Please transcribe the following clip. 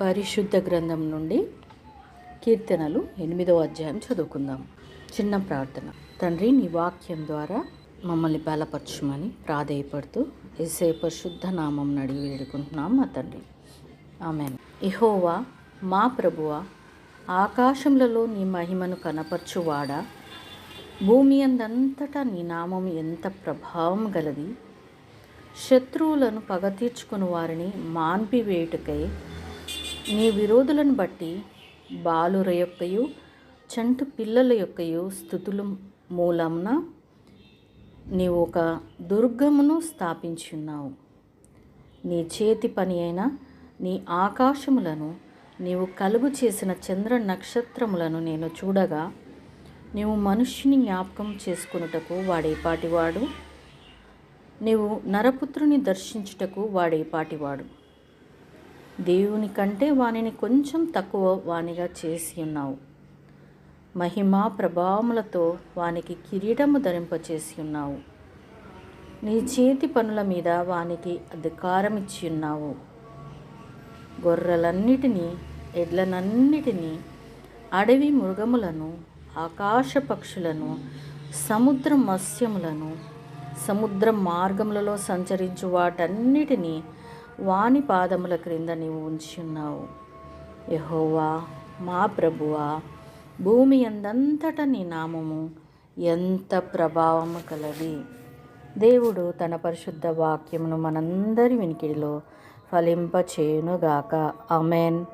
పరిశుద్ధ గ్రంథం నుండి కీర్తనలు ఎనిమిదో అధ్యాయం చదువుకుందాం. చిన్న ప్రార్థన. తండ్రి నీ వాక్యం ద్వారా మమ్మల్ని బలపరచమని ప్రాధేయపడుతూ ఇసే పరిశుద్ధ నామం అడిగి వేడుకుంటున్నాం మా తండ్రి. ఆమె ఇహోవా మా ప్రభువ ఆకాశములలో నీ మహిమను కనపరచువాడా? భూమి అందంతటా నీ నామం ఎంత ప్రభావం గలది? శత్రువులను పగ తీర్చుకుని వారిని మాన్పివేయుటకై నీ విరోధులను బట్టి బాలుర యొక్కయు చంటు పిల్లల యొక్కయు స్థుతులు మూలంన నీవు ఒక దుర్గమును స్థాపించున్నావు నీ చేతి పని అయిన నీ ఆకాశములను నీవు కలుగు చేసిన చంద్ర నక్షత్రములను నేను చూడగా నీవు మనుష్యుని జ్ఞాపకం చేసుకున్నటకు వాడేపాటివాడు నీవు నరపుత్రుని దర్శించుటకు వాడేపాటివాడు దేవుని కంటే వానిని కొంచెం తక్కువ వానిగా చేసి ఉన్నావు. మహిమా ప్రభావములతో వానికి కిరీటము ధరింపచేసి ఉన్నావు. నీ చేతి పనుల మీద వానికి అధికారం ఇచ్చి ఉన్నావు. గొర్రెలన్నిటినీ ఎడ్లనన్నిటినీ అడవి మృగములను ఆకాశ పక్షులను సముద్ర మత్స్యములను సముద్ర మార్గములలో సంచరించు వాటన్నిటినీ వాని పాదముల క్రింద నీవు ఉంచి ఉన్నావు. యహోవా మా ప్రభువా భూమి ఎందంతట నీ నామము ఎంత ప్రభావము కలది. దేవుడు తన పరిశుద్ధ వాక్యమును మనందరి వినికిడిలో ఫలింపచేయునుగాక. అమెన్